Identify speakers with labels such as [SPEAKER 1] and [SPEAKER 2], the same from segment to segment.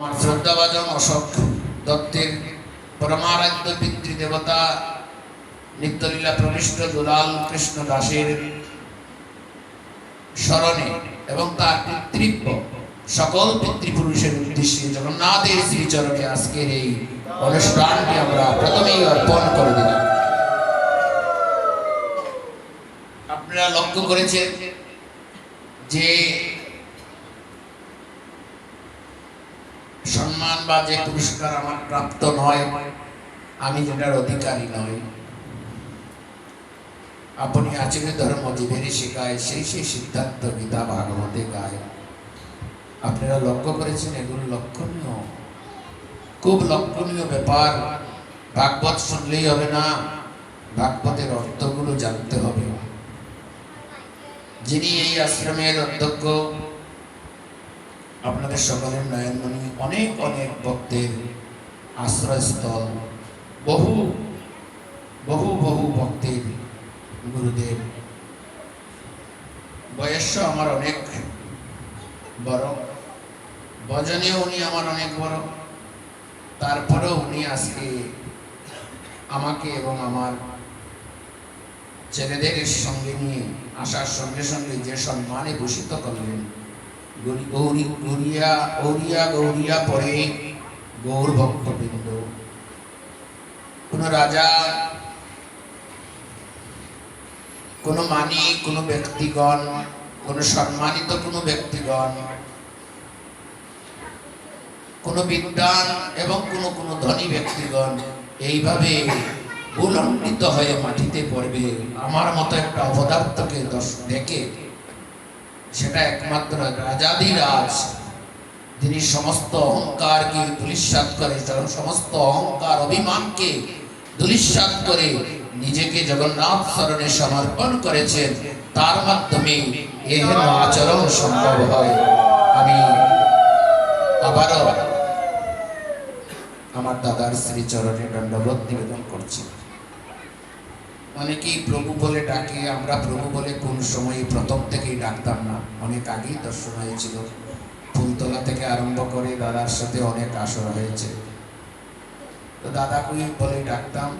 [SPEAKER 1] আমার শ্রদ্ধাভাজন অশোক দত্তের পরমারাধ্য পিতৃদেবতা, নিত্যলীলা প্রবিষ্ট দুলাল কৃষ্ণ দাসের স্মরণে এবং তার পিতৃব্য সকল পিতৃপুরুষের উদ্দেশ্যে জগন্নাথের শ্রীচরণে আজকের এই অনুষ্ঠানটি আমরা প্রথমেই অর্পণ করে দিলাম। আপনারা লক্ষ্য করেছেন যে সম্মান বা যে পুরস্কার আমার প্রাপ্ত নয়, আমি যেটার অধিকারী নয় আপনি আচরণ ধর্ম জীবেরই শেখায়, সেই সেই সিদ্ধান্ত গীতা ভাগবতে গায়। আপনারা লক্ষ্য করেছেন, এগুলো লক্ষণীয়। খুব লক্ষণীয় ব্যাপার। ভাগবত শুনলেই হবে না, ভাগবতের অর্থগুলো জানতে হবে। যিনি এই আশ্রমের অধ্যক্ষ আপনাদের সকলের নয়নমণি অনেক অনেক ভক্তের আশ্রয়স্থল, বহু বহু বহু ভক্তের গুরুদেব। বয়স আমার অনেক বড়। ভজনেও উনি আমার অনেক বড়। তারপরেও উনি আজকে আমাকে এবং আমার ছেলেদের সঙ্গে নিয়ে, আসার সঙ্গে সঙ্গে যে সম্মানে ভূষিত করলেন গৌরী গৌরী, গৌরিয়া গৌরিয়া গৌরিয়া পরে গৌর ভক্তবৃন্দ কোন রাজা, কোন মানি কোন ব্যক্তিগণ, কোন সম্মানিত কোন ব্যক্তিগণ, কোন বিদ্বান এবং কোন কোন ধনী ব্যক্তিগণ এইভাবে উলম্বিত হয়ে মাটিতে পড়বে। আমার মতো একটা অপদার্থকে দেখে সেটা একমাত্র রাজাদিরাজ যিনি সমস্ত অহংকারকে ধুলিস্বাদ করে সমস্ত অহংকার অভিমানকে ধুলিস্বাদ করে নিজেকে জগন্নাথ স্মরণে সমর্পণ করেছেন, তার মাধ্যমে এহেন আচরণ সম্ভব হয়। আমি আবারও আমার দাদার শ্রীচরণে দণ্ডবোধ নিবেদন করছি। অনেকেই প্রভু বলে ডাকে, আমরা প্রভু বলে কোন সময় প্রথম থেকেই ডাকতাম না। অনেক আগেই দর্শন হয়েছিল। ফুলতলা থেকে আরম্ভ করে দাদার সাথে অনেক আসর হয়েছে। তো দাদাকেই বলে ডাকতাম।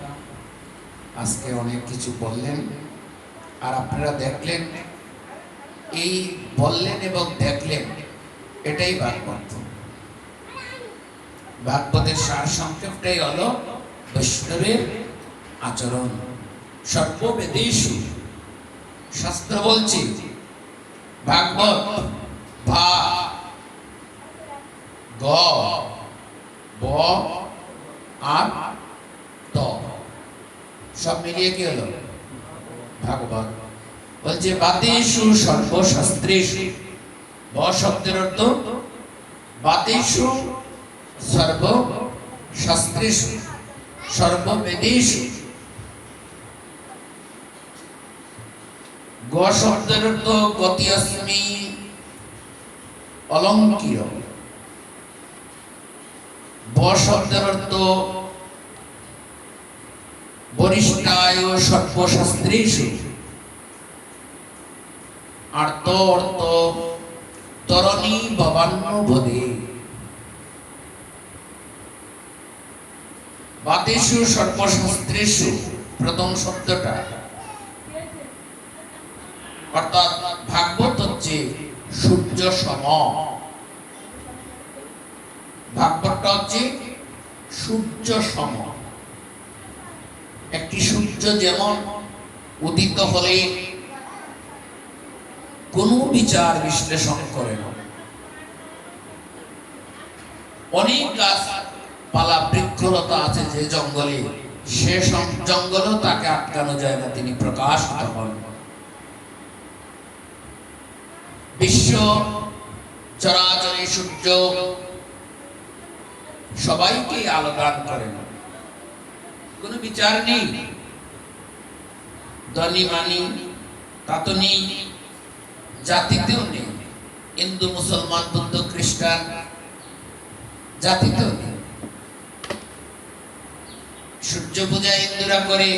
[SPEAKER 1] আজকে অনেক কিছু বললেন। আর আপনারা দেখলেন, এই বললেন এবং দেখলেন, এটাই ভাগবত। ভাগবতের সার সংক্ষেপটাই হলো বৈষ্ণবের আচরণ। সর্ববেদেশু। শাস্ত্র বলছে, ভাগবত, ভা, গ, ব আর ত। সব মিলিয়ে কি হলো? ভাগবত। বলছে, বাতেষু সর্বশাস্ত্রেষু। ব শব্দের অর্থ, বাতেষু সর্ব শাস্ত্রেষু সর্ববেদেষু গ শব্দের অর্থ গতি অস্মি অলঙ্কীয়। ব শব্দের অর্থ বরিষ্ঠায় সর্বশাস্ত্রেষু আর্ত অর্থ তরণী ভবান্ন বোধে বাতেষু সর্বশাস্ত্রেষু প্রথম শব্দটা। অর্থাৎ ভাগবত হচ্ছে সূর্য সম। ভাগবতটা হচ্ছে সূর্য সম। একটি সূর্য যেমন উদিত হলে কোনো বিচার বিশ্লেষণ করে না। অনেক গাছ পালা বৃক্ষলতা আছে যে জঙ্গলে, সে জঙ্গলও তাকে আটকানো যায় না, তিনি প্রকাশ হন। বিশ্ব চরাচরে সূর্য, সবাইকে আলো করেন। কোনো বিচার নেই। দলি মানি নেই জাতিতেও নেই। হিন্দু, মুসলমান, বুদ্ধ, খ্রিস্টান, জাতিতেও নেই। সূর্য পূজা হিন্দুরা করে।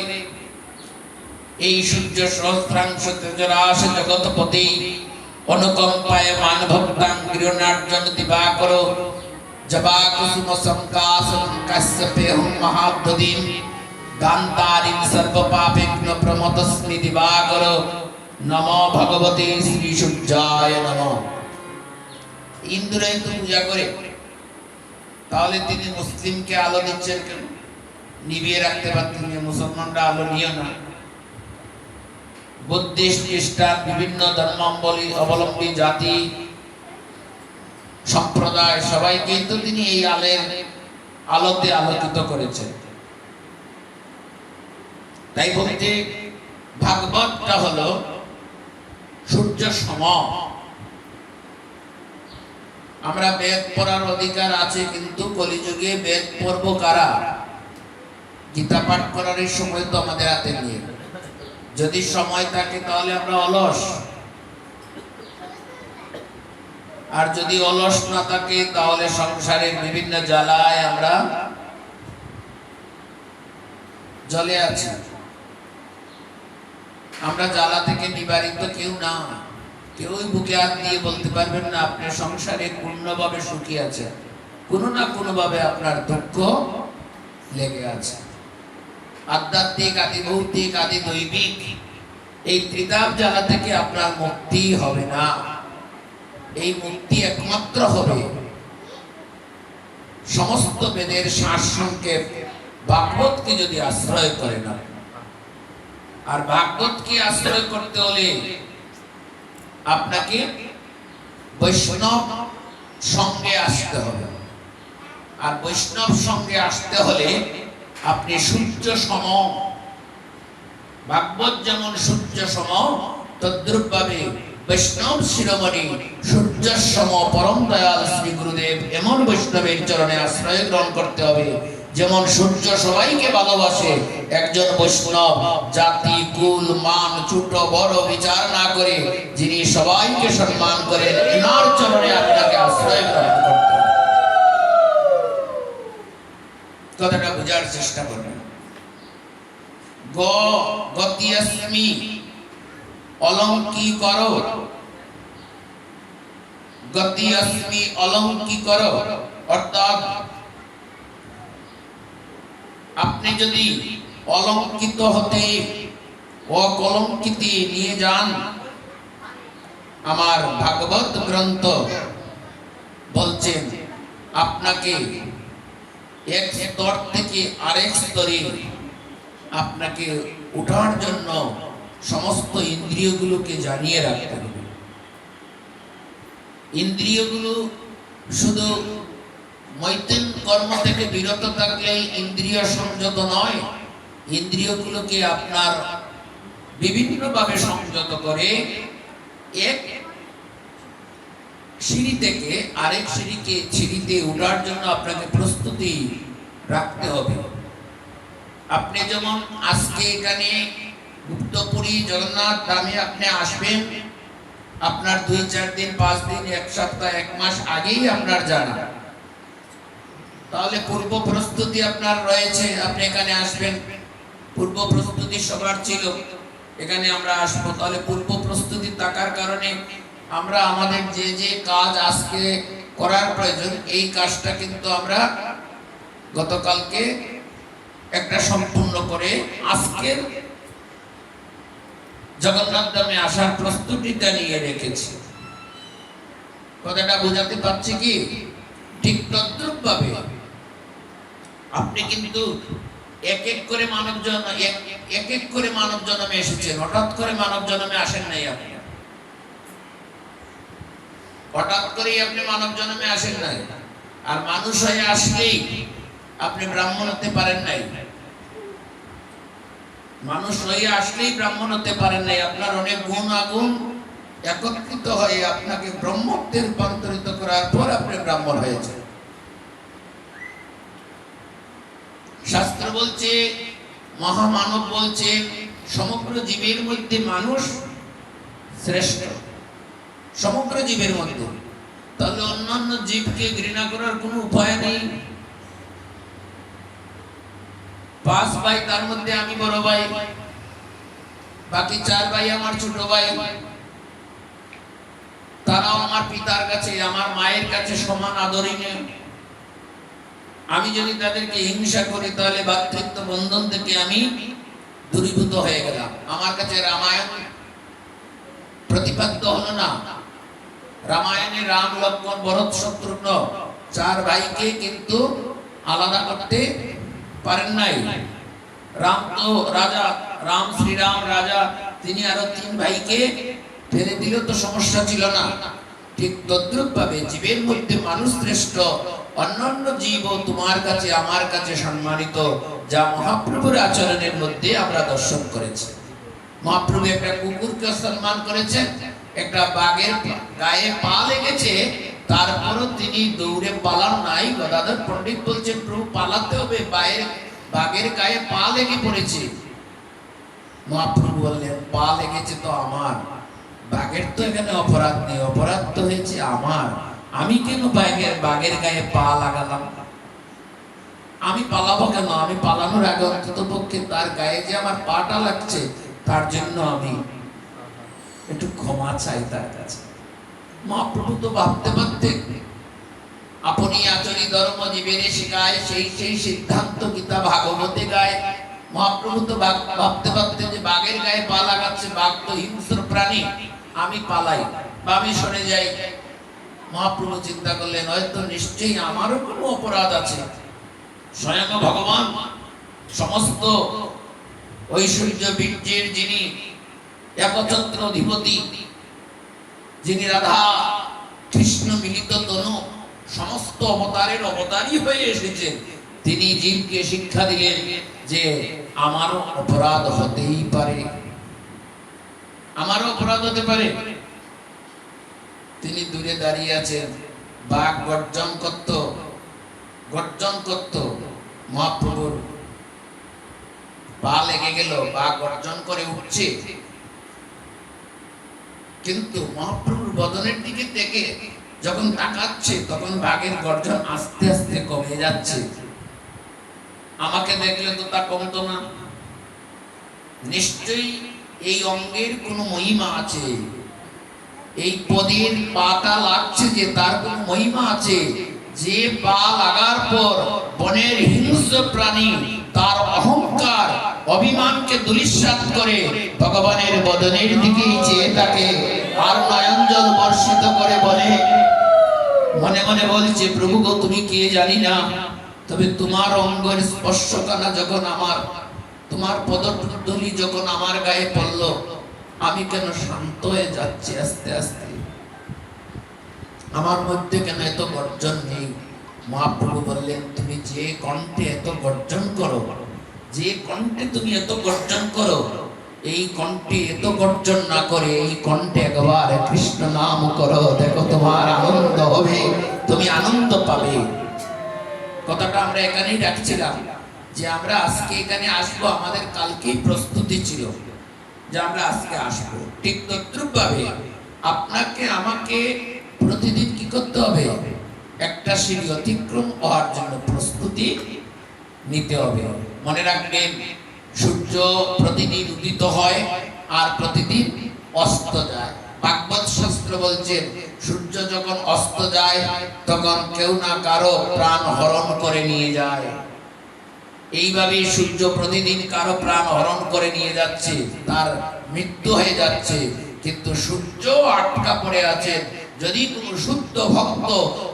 [SPEAKER 1] এই সূর্য সহস্রাংশ তেজরাশ জগৎপতি অনুকম্পায় মানভক্তাং গৃহনার্জন দিবাকর। জবা কুসুম সংকাসন কাশ্যপেহম মহাব্দদিম গান্তারিম সর্বপাপেগ্ন প্রমতস্মি দিবাকর। নম ভগবতে শ্রী সূর্যায় নম ইন্দ্রায়ণ পূজা করে। তাহলে তিনি মুসলিমকে আলো দিচ্ছেন কেন? নিভিয়ে রাখতে পারতেন মুসলমানরা আলো নিও না। বুদ্ধিস্ট খ্রিস্টান বিভিন্ন ধর্মাবলী অবলম্বী জাতি, সম্প্রদায়, সবাই কিন্তু তিনি এই আলের আলোতে আলোকিত করেছেন। তাই বলতে ভাগবতটা হলো সূর্য সম। আমরা বেদ পড়ার অধিকার আছে, কিন্তু কলিযুগে বেদ পড়ব কারা? গীতা পাঠ করার সময় তো আমাদের হাতে নেই। যদি সময় থাকে তাহলে আমরা অলস। আর যদি অলস না থাকে, তাহলে সংসারের বিভিন্ন জ্বালায় আমরা জলে আছি। আমরা জ্বালা থেকে নিবারিত কেউ না। কেউই বুকে হাত দিয়ে বলতে পারবেন না আপনার সংসারে পূর্ণভাবে সুখী আছে কোনো না কোনোভাবে আপনার দুঃখ লেগে আছে। আধ্যাত্মিক আদি ভৌতিক আদি দৈবিক, এই ত্রিতাপ জ্বালা থেকে আপনার মুক্তি হবে না। এই মুক্তি একমাত্র হবে সমস্ত বেদের শ্বাস সংক্ষেপ ভাগবতকে যদি আশ্রয় করে না। আর ভাগবতকে আশ্রয় করতে হলে আপনাকে বৈষ্ণব সঙ্গে আসতে হবে। আর বৈষ্ণব সঙ্গে আসতে হলে আপনি সূর্য সম। ভাগবত যেমন সূর্য সম তদ্রুপ ভাবে বৈষ্ণব শিরোমণি সূর্য সম পরম দয়াল শ্রী গুরুদেব এমন বৈষ্ণবের চরণে আশ্রয় গ্রহণ করতে হবে। যেমন সূর্য সবাইকে ভালোবাসে, একজন বৈষ্ণব জাতি, কুল, মান ছোট বড় বিচার না করে, যিনি সবাইকে সম্মান করেন এনার চরণে আপনাকে আশ্রয় গ্রহণ কথাটা বোঝার চেষ্টা করবেন গ, গতিয়াস্মি অলঙ্কি কর অর্থাৎ আপনি যদি অলঙ্কিত হতে অকলঙ্কিতি নিয়ে যান, আমার ভাগবত গ্রন্থ বলছেন, আপনাকে এক স্তর থেকে আরেক স্তরে আপনাকে জন্য সমস্ত ইন্দ্রিয়গুলোকে জানিয়ে রাখতে হবে। ইন্দ্রিয়গুলো শুধু কর্ম থেকে বিরত থাকলেই ইন্দ্রিয় সংযত নয়, ইন্দ্রিয়গুলোকে আপনার বিভিন্নভাবে সংযত করে এক সিঁড়ি থেকে আরেক সিঁড়িকে সিঁড়িতে ওঠার জন্য আপনাকে প্রস্তুতি রাখতে হবে। আপনি যেমন আজকে এখানে গুপ্তপুরী, জগন্নাথ ধামে আপনি আসবেন, আপনার দুই চার দিন, পাঁচ দিন, এক সপ্তাহ, এক মাস আগেই আপনার জানা। তাহলে পূর্ব প্রস্তুতি আপনার রয়েছে, আপনি এখানে আসবেন। পূর্ব প্রস্তুতি সবার ছিল, এখানে আমরা আসব। তাহলে পূর্ব প্রস্তুতি থাকার কারণে আমরা আমাদের যে যে কাজ আজকে করার প্রয়োজন, এই কাজটা কিন্তু আমরা গতকালকে একটা সম্পূর্ণ করে আজকের জগন্নাথ ধামে আসার প্রস্তুতিটা নিয়ে রেখেছি। কথাটা বোঝাতে পারছি কি? ঠিক তদ্রুপ ভাবে আপনি কিন্তু এক এক করে মানব জন্ম এক এক করে মানব জন্মে এসেছেন, হঠাৎ করে মানব জন্মে আসেন নাই আপনি। হঠাৎ করেই আপনি মানব জন্মে আসেন নাই। আর মানুষ হয়ে আসলেই আপনি ব্রাহ্মণ হতে পারেন নাই। মানুষ হয়ে আসলেই ব্রাহ্মণ হতে পারেন নাই। আপনার অনেক গুণ আগুন একত্রিত হয়ে আপনাকে ব্রহ্মত্বে রূপান্তরিত করার পর আপনি ব্রাহ্মণ হয়েছে শাস্ত্র বলছে, মহামানব বলছে সমগ্র জীবের মধ্যে মানুষ শ্রেষ্ঠ। সমগ্র জীবের মধ্যে তাহলে অন্যান্য জীবকে ঘৃণা করার কোনো উপায় নেই? পাঁচ ভাই, তার মধ্যে আমি বড় ভাই। বাকি চার ভাই আমার ছোট ভাই। তারাও আমার পিতার কাছে, আমার মায়ের কাছে সমান আদরণীয় আমি যদি তাদেরকে হিংসা করি, তাহলে ভাতৃত্ব বন্ধন থেকে আমি দূরীভূত হয়ে গেলাম। আমার কাছে রামায়ণ প্রতিপাদ্য হলো না। রামায়ণে রাম, লক্ষ্মণ, ভরত শত্রুঘ্ন চার ভাইকে কিন্তু আলাদা করতে পারেন নাই। রাম তো রাজা, রাম শ্রীরাম রাজা, তিনি আরও তিন ভাইকে ফেলে দিলেও তো সমস্যা ছিল না। ঠিক তদ্রুপ ভাবে জীবের মধ্যে মানুষ শ্রেষ্ঠ, অন্যান্য জীব তোমার কাছে, আমার কাছে সম্মানিত, যা মহাপ্রভুর আচরণের মধ্যে আমরা দর্শন করেছি। মহাপ্রভু একটা কুকুরকে সম্মান করেছেন একটা বাঘের গায়ে পা লেগেছে, তারপরও তিনি দৌড়ে পালান নাই। গদাধর পণ্ডিত বলছেন, প্রভু, পালাতে হবে। বায়ের বাঘের গায়ে পা লেগে পড়েছে। মহাপ্রভু বললেন, পা লেগেছে তো আমার। বাঘের তো এখানে অপরাধ নেই। অপরাধ তো হয়েছে আমার। আমি কেন বাঘের বাঘের গায়ে পা লাগালাম? আমি পালাবো কেন? আমি পালানোর আগে অন্তত পক্ষে তার গায়ে যে আমার পাটা লাগছে, তার জন্য আমি একটু ক্ষমা চাই তার কাছে। মহাপ্রভু তো ভাবতে ভাবতে, আপনি আচরি ধর্ম জীবের শিখায়, সেই সেই সিদ্ধান্ত গীতা ভাগবতে গায়। মহাপ্রভু তো ভাব- ভাবতে ভাবতে যে বাঘের গায়ে পা লাগাচ্ছে, বাঘ তো হিংস্র প্রাণী, আমি পালাই, বা আমি সরে যাই। মহাপ্রভু চিন্তা করলেন, হয়তো নিশ্চয়ই আমারও কোনো অপরাধ আছে। স্বয়ং ভগবান, সমস্ত ঐশ্বর্য বীর্যের যিনি একছত্র অধিপতি যিনি রাধা কৃষ্ণ মিলিত তনু সমস্ত অবতারের অবতারই হয়ে এসেছেন, তিনি জীবকে শিক্ষা দিলেন যে আমারও অপরাধ হতেই পারে। আমারও অপরাধ হতে পারে। তিনি দূরে দাঁড়িয়ে আছেন, বাঘ গর্জন করত গর্জন করত, মহাপ্রভুর পা লেগে গেল, বাঘ গর্জন করে উঠছে। কিন্তু মহাপ্রভুর বদনের দিকে থেকে যখন তাকাচ্ছে, তখন বাঘের গর্জন আস্তে আস্তে কমে যাচ্ছে। আমাকে দেখলে তো তা কমতো না। নিশ্চয়ই এই অঙ্গের কোনো মহিমা আছে। এই পদের পাটা লাগছে যে তার কোন মহিমা আছে। যে পা লাগার পর বনের হিংস্র প্রাণী তার অহংকার অভিমানকে দুলিশ্বাত করে ভগবানের বদনের দিকে চেয়ে থাকে আর নয়নজল বর্ষিত করে বলে, মনে মনে বলছে, প্রভু গো, তুমি কে জানি না, তবে তোমার অঙ্গের স্পর্শকানা যখন আমার, তোমার পদধূলি যখন আমার গায়ে পড়ল, আমি কেন শান্ত হয়ে যাচ্ছি আস্তে আস্তে? আমার মধ্যে কেন এত গর্জন নেই? মহাপ্রভু বললেন, তুমি যে কণ্ঠে এত গর্জন করো যে কণ্ঠে তুমি এত গর্জন করো, এই কণ্ঠে এত গর্জন না করে, এই কণ্ঠে একবার কৃষ্ণ নাম করো, দেখো তোমার আনন্দ হবে, তুমি আনন্দ পাবে। কথাটা আমরা এখানেই রাখছিলাম, যে আমরা আজকে এখানে আসব, আমাদের কালকেই প্রস্তুতি ছিল যে আমরা আজকে আসব। ঠিক তদ্রুপ ভাবে আপনাকে, আমাকে প্রতিদিন কি করতে হবে? একটা সিঁড়ি অতিক্রম হওয়ার জন্য প্রস্তুতি নিতে হবে। মনে রাখবেন সূর্য প্রতিদিন উদিত হয় আর প্রতিদিন অস্ত যায়। ভাগবত শাস্ত্র বলছেন সূর্য যখন অস্ত যায়, তখন কেউ না কারও প্রাণ হরণ করে নিয়ে যায়। এইভাবে সূর্য প্রতিদিন কারও প্রাণ হরণ করে নিয়ে যাচ্ছে, তার মৃত্যু হয়ে যাচ্ছে। কিন্তু সূর্য আটকা পড়ে আছে। যদি কোনো শুদ্ধ ভক্ত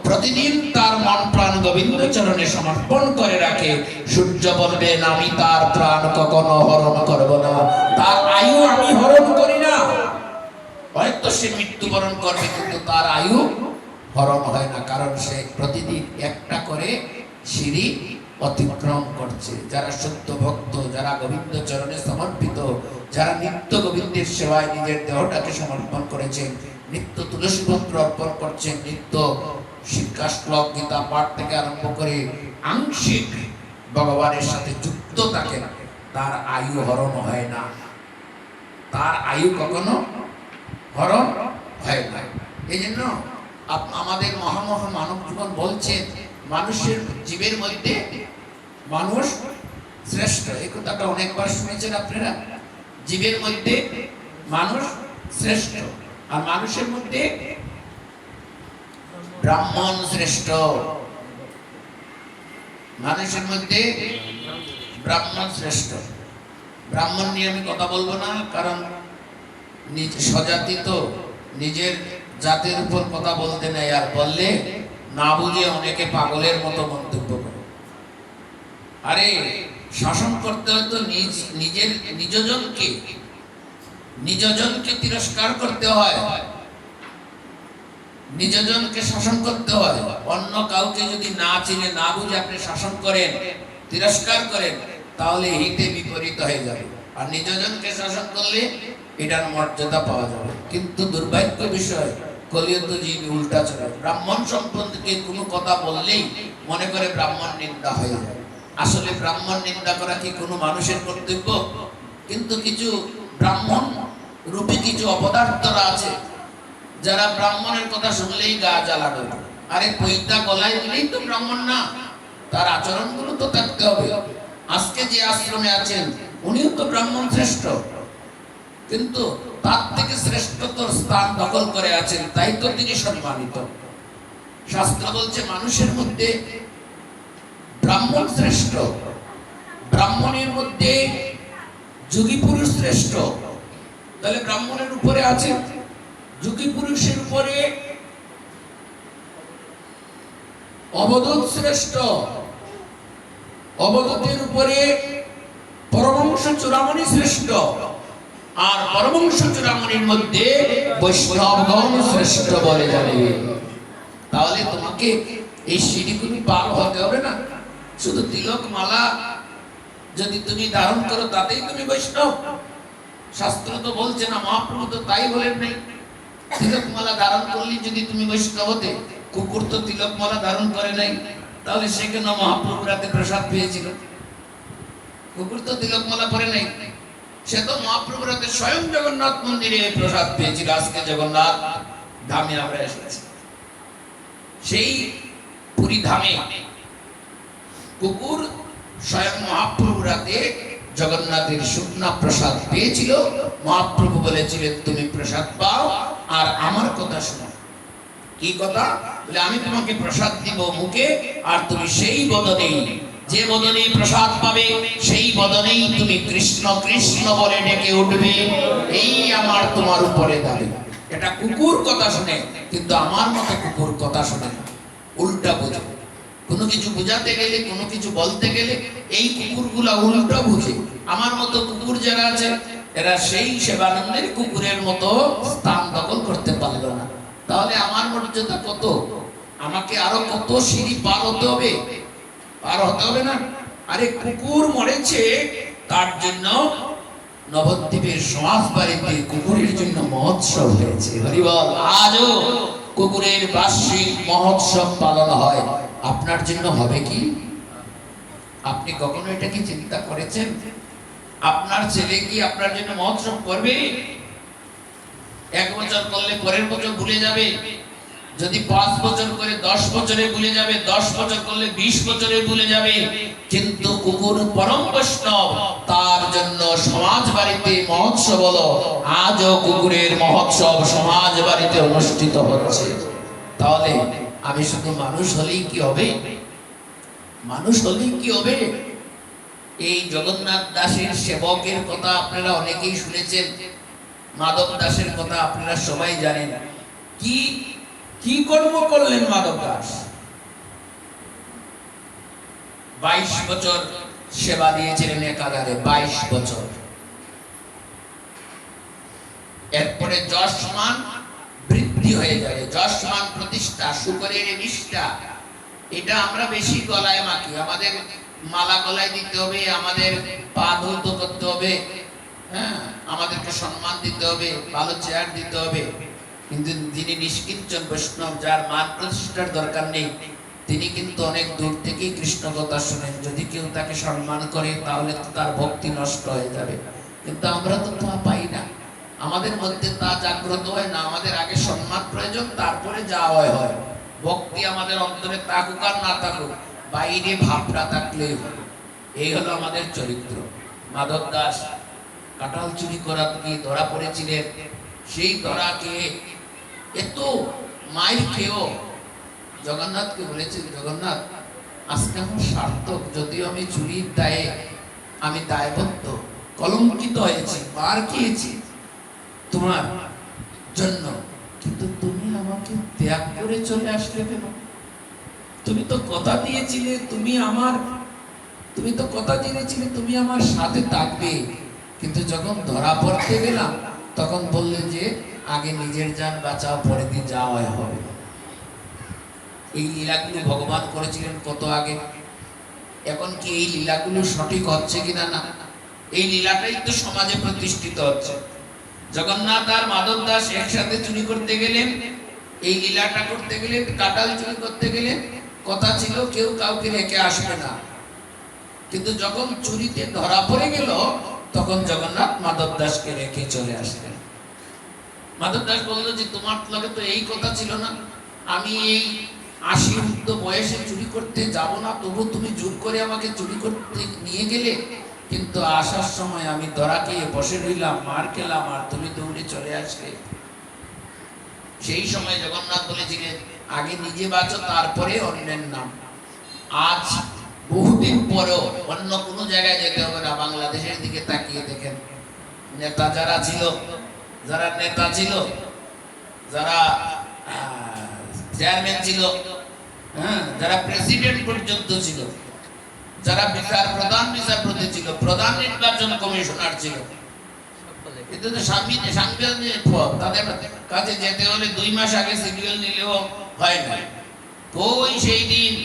[SPEAKER 1] প্রতিদিন তার মন প্রাণ গোবিন্দ চরণে সমর্পণ করে রাখে। সূর্য বলবেন আমি তার প্রাণ, কখনো হরণ করব না। তার আয়ু আমি হরণ করি না। হয়তো সে মৃত্যুবরণ করবে, কিন্তু তার আয়ু হরণ হয় না, কারণ সে প্রতিদিন একটা করে সিঁড়ি অতিক্রম করছে। যারা সত্য ভক্ত, যারা গোবিন্দ চরণে সমর্পিত, যারা নিত্য গোবিন্দের সেবায় নিজের দেহটাকে সমর্পণ করেছেন, নিত্য তুলসী পত্র অর্পণ করছেন, নিত্য শিক্ষা শ্লোক গীতা পাঠ থেকে আরম্ভ করে আংশিক ভগবানের সাথে যুক্ত থাকেন তার আয়ু হরণ হয় না। তার আয়ু কখনো হরণ হয় না। এই জন্য আমাদের মহামহা মানব জীবন বলছেন মানুষের জীবের মধ্যে মানুষ শ্রেষ্ঠ। এই কথাটা অনেকবার শুনেছেন আপনারা। জীবের মধ্যে মানুষ শ্রেষ্ঠ, আর মানুষের মধ্যে ব্রাহ্মণ শ্রেষ্ঠ। মানুষের মধ্যে ব্রাহ্মণ শ্রেষ্ঠ। ব্রাহ্মণ নিয়ে আমি কথা বলব না, কারণ নিজ স্বজাতি তো নিজের জাতির উপর কথা বলতে নেই, আর বললে না বুঝিয়ে অনেকে পাগলের মতো মন্তব্য করে। আরে, শাসন করতে হয় তো নিজ, নিজের, নিজজনকে নিজজনকে তিরস্কার করতে হয়। নিজজনকে শাসন করতে হয়। অন্য কাউকে যদি না চিনে, না বুঝে আপনি শাসন করেন, তিরস্কার করেন, তাহলে হিতে বিপরীত হয়ে যাবে। আর নিজজনকে শাসন করলে এটার মর্যাদা পাওয়া যাবে। কিন্তু দুর্ভাগ্য বিষয় উল্টা ব্রাহ্মণ সম্পর্কে কোনো কথা বললেই মনে করে ব্রাহ্মণ নিন্দা হয়ে যায়। আসলে ব্রাহ্মণ নিন্দা করা কি কোনো মানুষের কর্তব্য? কিন্তু কিছু ব্রাহ্মণ রূপী কিছু অপদার্থরা আছে যারা ব্রাহ্মণের কথা শুনলেই গা জ্বালানো আরে পৈতা গলায় দিলেই তো ব্রাহ্মণ না। তার আচরণগুলো তো থাকতে হবে। আজকে যে আশ্রমে আছেন, উনিও তো ব্রাহ্মণ শ্রেষ্ঠ। কিন্তু তার থেকে শ্রেষ্ঠতর স্থান দখল করে আছেন, তাই তো তিনি সম্মানিত। শাস্ত্র বলছে, মানুষের মধ্যে ব্রাহ্মণ শ্রেষ্ঠ, ব্রাহ্মণের মধ্যে যোগী পুরুষ শ্রেষ্ঠ। তাহলে ব্রাহ্মণের উপরে আছে যোগী পুরুষের উপরে অবধূত শ্রেষ্ঠ। অবধূতের উপরে পরমংশ চূড়ামণি শ্রেষ্ঠ। আর পরমংশ চূড়ামণির মধ্যে বৈষ্ণবগণ শ্রেষ্ঠ বলে জানে। তাহলে তোমাকে এই সিঁড়িগুলি পার হতে হবে না? শুধু তিলক মালা যদি তুমি ধারণ করো, তাতেই তুমি বৈষ্ণব। শাস্ত্র তো বলছে না, মহাপ্রভু তো তাই বলেন নাই। তিলক মালা ধারণ করলে যদি তুমি বৈষ্ণব হতে কুকুর তো তিলক মালা ধারণ করে নাই, তাহলে সে কেন মহাপ্রভু প্রসাদ পেয়েছিল? কুকুর তো তিলক মালা পরে নাই, সে তো মহাপ্রভু রাতে স্বয়ং জগন্নাথ মন্দিরে প্রসাদ পেয়েছিল, আজকে জগন্নাথ ধামে আমরা এসেছি। সেই পুরী ধামে কুকুর স্বয়ং মহাপ্রভু রাতে জগন্নাথের শুকনা প্রসাদ পেয়েছিল। মহাপ্রভু বলেছিলেন, তুমি প্রসাদ পাও আর আমার কথা শোনো। কি কথা? বলে, আমি তোমাকে প্রসাদ দিব মুখে, আর তুমি সেই বদনেই। যে বদনে প্রসাদ পাবে, সেই বদনেই তুমি কৃষ্ণ কৃষ্ণ বলে ডেকে উঠবে। এই আমার তোমার উপরে দাবি। এটা কুকুর কথা শুনে, কিন্তু আমার মতো কুকুর কথা শুনে না। উল্টা বোঝে। কোনো কিছু বোঝাতে গেলে, কোনো কিছু বলতে গেলে, এই কুকুরগুলা উল্টা বুঝে। আমার মতো কুকুর যারা আছে এরা সেই সেবানন্দের কুকুরের মতো স্থান দখল করতে পারল না। তাহলে আমার মর্যাদা কত? আমাকে আরও কত সিঁড়ি পার হতে হবে? পার হতে হবে না? আরে কুকুর মরেছে, তার জন্য নবদ্বীপের সমাজ বাড়িতে কুকুরের জন্য মহোৎসব হয়েছে। হরিবল, আজও কুকুরের বার্ষিক মহোৎসব পালন হয়। আপনার জন্য হবে কি? আপনি কখনো এটা কি চিন্তা করেছেন? আপনার ছেলে কি আপনার জন্য মহোৎসব করবে? এক বছর করলে পরের বছর ভুলে যাবে? যদি পাঁচ বছর করে দশ বছরে ভুলে যাবে, দশ বছর করলে বিশ বছরে ভুলে যাবে। কিন্তু কুকুর পরম বৈষ্ণব, তার জন্য সমাজ বাড়িতে মহোৎসব হলো। আজও কুকুরের মহোৎসব সমাজ বাড়িতে অনুষ্ঠিত হচ্ছে। তাহলে আমি শুধু মানুষ হলেই কি হবে? মানুষ হলেই কি হবে? এই জগন্নাথ দাসের সেবকের কথা আপনারা অনেকেই শুনেছেন, মাধব দাসের কথা আপনারা সবাই জানেন। কি কি কর্ম করলেন মাধব দাস? বাইশ বছর সেবা দিয়েছিলেন একাধারে, বাইশ বছর। এরপরে যশমান বৃদ্ধি হয়ে যাবে যশমান প্রতিষ্ঠা, শুকরের নিষ্ঠা, এটা আমরা বেশি গলায় মাখি। আমাদের মালা গলায় দিতে হবে, আমাদের পা ধৌত করতে হবে হ্যাঁ আমাদেরকে সম্মান দিতে হবে, ভালো চেয়ার দিতে হবে। কিন্তু যিনি নিষ্কিঞ্চন বৈষ্ণব, যার মান প্রতিষ্ঠার দরকার নেই, তিনি কিন্তু অনেক দূর থেকেই কৃষ্ণ কথা শুনেন। যদি কেউ তাকে সম্মান করে, তাহলে তো তার ভক্তি নষ্ট হয়ে যাবে। কিন্তু আমরা তো তা পাই না। আমাদের মধ্যে তা জাগ্রত হয় না। আমাদের আগে সম্মান প্রয়োজন, তারপরে যা হয় হয়। ভক্তি আমাদের অন্তরে থাকুক আর না থাকুক। বাইরে ভাবটা থাকলে এই হলো আমাদের চরিত্র। মাধব দাস কাঁঠাল চুরি করা গিয়ে ধরা পড়েছিলেন? সেই ধরাকে এত মাইর খেয়েও জগন্নাথকে বলেছে জগন্নাথ, আজকে আমার সার্থক? যদিও আমি চুরির দায়ে আমি দায়বদ্ধ, কলঙ্কিত হয়েছি, মার খেয়েছি তোমার জন্য। কিন্তু তুমি আমাকে ত্যাগ করে চলে আসলে কেন? তুমি তো কথা দিয়েছিলে, তুমি আমার, তুমি তো কথা দিয়েছিলে তুমি আমার সাথে থাকবে। কিন্তু যখন ধরা পড়তে গেলাম, তখন বললে যে, আগে নিজের যান বাঁচাও পরে দিন যাওয়া হবে। এই লীলাগুলো ভগবান করেছিলেন কত আগে। এখন কি এই লীলাগুলো সঠিক হচ্ছে কিনা না? এই লীলাটাই তো সমাজে প্রতিষ্ঠিত হচ্ছে। জগন্নাথ আর মাধব দাস একসাথে চুরি করতে গেলেন, এই লীলাটা করতে গেলে কাটাল চুরি করতে গেলে কথা ছিল, কেউ কাউকে রেখে আসবে না। কিন্তু যখন চুরিতে ধরা পড়ে গেল, তখন জগন্নাথ মাধব দাসকে রেখে চলে আসলেন। মাধব দাস বলল যে, তোমার লগে তো এই কথা ছিল না। আমি এই আশি ঊর্ধ্ব বয়সে চুরি করতে যাব না। তবু তুমি জোর করে আমাকে চুরি করতে নিয়ে গেলে। কিন্তু আসার সময় আমি ধরা খেয়ে বসে রইলাম, মার খেলাম, আর তুমি দৌড়ে চলে আসলে। সেই সময় জগন্নাথ বলেছিলেন আগে নিজে বাঁচো, তারপরে অন্যের নাম। আজ বহুদিন পরেও অন্য কোনো জায়গায় যেতে হবে না, বাংলাদেশের দিকে তাকিয়ে দেখেন। নেতা যারা ছিল, যারা নেতা ছিল, যারা চেয়ারম্যান ছিল হ্যাঁ যারা প্রেসিডেন্ট পর্যন্ত ছিল, যারা বিচার, প্রধান বিচারপতি ছিল, প্রধান নির্বাচন কমিশনার ছিল। কিন্তু সাংবিধানিক তাদের কাছে যেতে হলে দুই মাস আগে সিডিউল নিলেও হয় না ওই সেই দিন?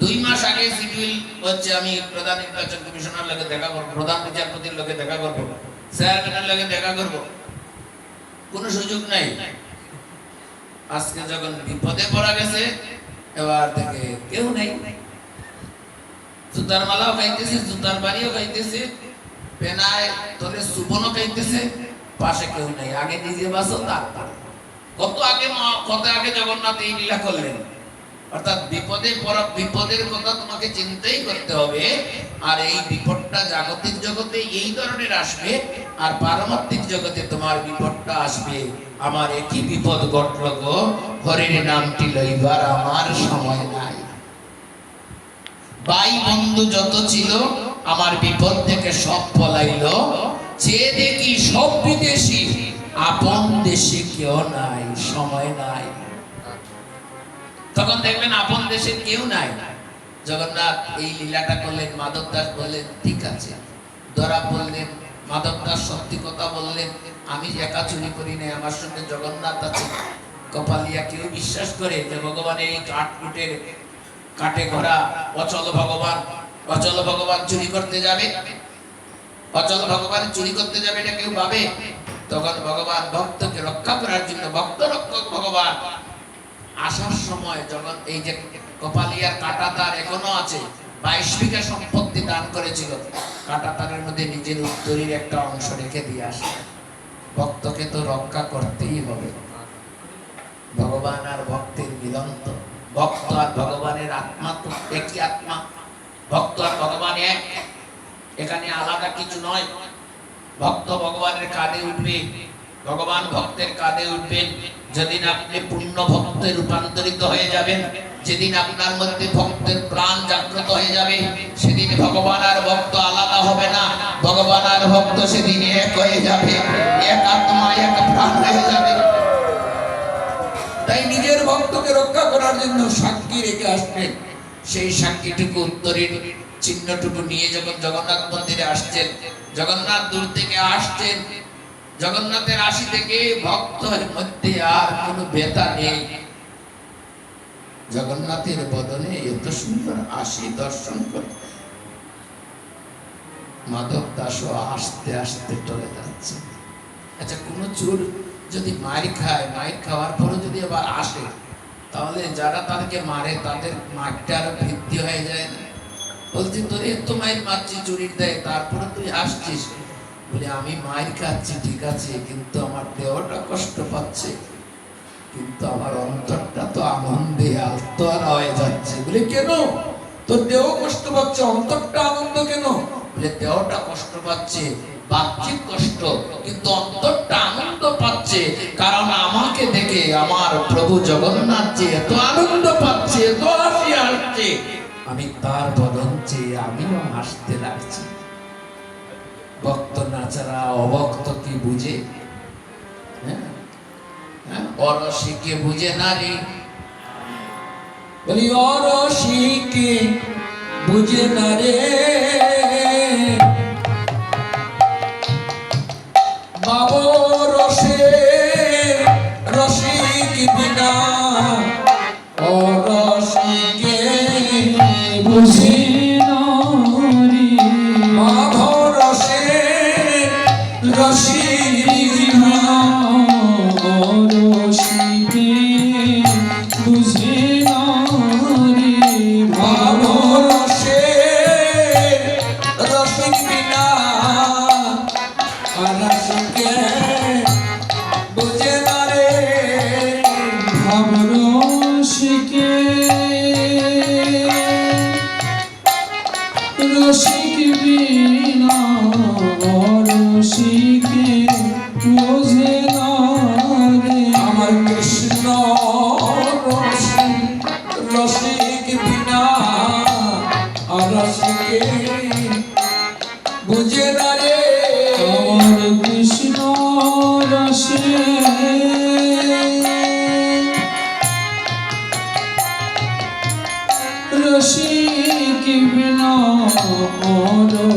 [SPEAKER 1] দুই মাস আগে সিডিউল হচ্ছে, আমি প্রধান নির্বাচন কমিশনার লগে দেখা করব, প্রধান বিচারপতির লগে দেখা করব চেয়ারম্যানের লগে দেখা করব। কোনো সুযোগ নাই। আজকে যখন বিপদে পড়া গেছে, এবার থেকে কেউ নেই। জুতার মালাও খাইতেছে, জুতার বাড়িও খাইতেছে, পেনায় তোরে সুবনও খাইতেছে, পাশে কেউ নেই। আগে নিজে বাসো, তারপর কত আগে কত আগে জগন্নাথ এই লীলা করলেন? অর্থাৎ বিপদে বিপদের কথা তোমাকে চিন্তাই করতে হবে, আর এই বিপদটা জাগতিক জগতে এই ধরনের আসবে, আর পারমাত্মিক জগতে তোমার বিপদটা আসবে। আমার একই বিপদ ঘটল গো নামটি লইবার আমার সময় নাই। ভাই বন্ধু যত ছিল, আমার বিপদ থেকে সব পলাইলো। যে দেখি সব বিদেশি আপন দেশে কেউ নাই, সময় নাই। তখন দেখবেন আপন দেশে কেউ নাই। জগন্নাথ এই লীলাটা করলেন, মাধব দাস বললেন, ঠিক আছে। ধরা বললেন, মাধব দাস সত্যি কথা বললেন, আমি একা চুরি করি নাই, আমার সঙ্গে জগন্নাথ আছে। কপালিয়া কেউ বিশ্বাস করে যে ভগবান এই কাঠকুটের কাটে ঘোড়া, অচল ভগবান অচল ভগবান চুরি করতে যাবে? অচল ভগবান চুরি করতে যাবে এটা কেউ ভাবে? তখন ভগবান ভক্তকে রক্ষা করার জন্য ভক্ত রক্ষক ভগবান। আসার সময় যখন এই যে কপালিয়ার কাটা তার এখনও আছে, বাইশ বিঘা সম্পত্তি দান করেছিল, কাটা তারের মধ্যে নিজের উত্তরীর একটা অংশ রেখে দিয়ে আসে। ভক্তকে তো রক্ষা করতেই হবে। ভগবান আর ভক্তের মিলন ভক্ত আর ভগবানের আত্মা তো একই আত্মা। ভক্ত আর ভগবান এক। এখানে আলাদা কিছু নয়। ভক্ত ভগবানের কাঁধে উঠবে ভগবান ভক্তের কাঁধে উঠবেন, যেদিন আপনি পূর্ণ ভক্তে রূপান্তরিত হয়ে যাবেন, যেদিন আপনার মধ্যে ভক্তের প্রাণ জাগ্রত হয়ে যাবে, সেদিন ভগবান আর ভক্ত আলাদা হবে না, ভগবান আর ভক্ত সেদিন এক হয়ে যাবে, এক আত্মা, এক প্রাণ হয়ে যাবে। তাই নিজের ভক্তকে রক্ষা করার জন্য সাক্ষী রেখে আসবেন। সেই সাক্ষীটুকু উত্তরের চিহ্নটুকু নিয়ে যখন জগন্নাথ মন্দিরে আসছেন, জগন্নাথ দূর থেকে আসছেন, জগন্নাথের আশি থেকে ভক্তের মধ্যে আর কোনো ব্যথা নেই। জগন্নাথের বদনে এত সুন্দর আশি দর্শন করে। মাধব দাসও আস্তে আস্তে চলে যাচ্ছে। আচ্ছা কোন চোর যদি মারি খায় মায়ের খাওয়ার পরে যদি আবার আসে তাহলে যারা তাদেরকে মারে, তাদের মারটা বৃদ্ধি হয়ে যায়। না বলছি, তোর এত মায়ের মারছি চুরির দেয়, তারপরে তুই আসছিস? বলে, আমি মায়ের খাচ্ছি, ঠিক আছে, কিন্তু আমার দেহটা কষ্ট পাচ্ছে। কিন্তু আমার অন্তরটা তো আনন্দে আত্মহারা হয়ে যাচ্ছে। বলে, কেন? তোর দেহ কষ্ট পাচ্ছে, অন্তরটা আনন্দ কেন? বলে, দেহটা কষ্ট পাচ্ছে, বাহ্যিক কষ্ট, কিন্তু অন্তরটা আনন্দ পাচ্ছে, কারণ আমাকে দেখে, আমার প্রভু জগন্নাথ যে এত আনন্দ পাচ্ছে, এত হাসি আসছে
[SPEAKER 2] আমি তার বদন চেয়ে আমিও হাসতে লাগছি। ভক্ত নাচারা অভক্ত কি বুঝে? হ্যাঁ? হ্যাঁ?
[SPEAKER 1] অরসিকে বুঝে নারী
[SPEAKER 2] বলি অরসিকে বুঝে না রে? বাবু রসে রসিক বিনা অরসিকে বুঝে onu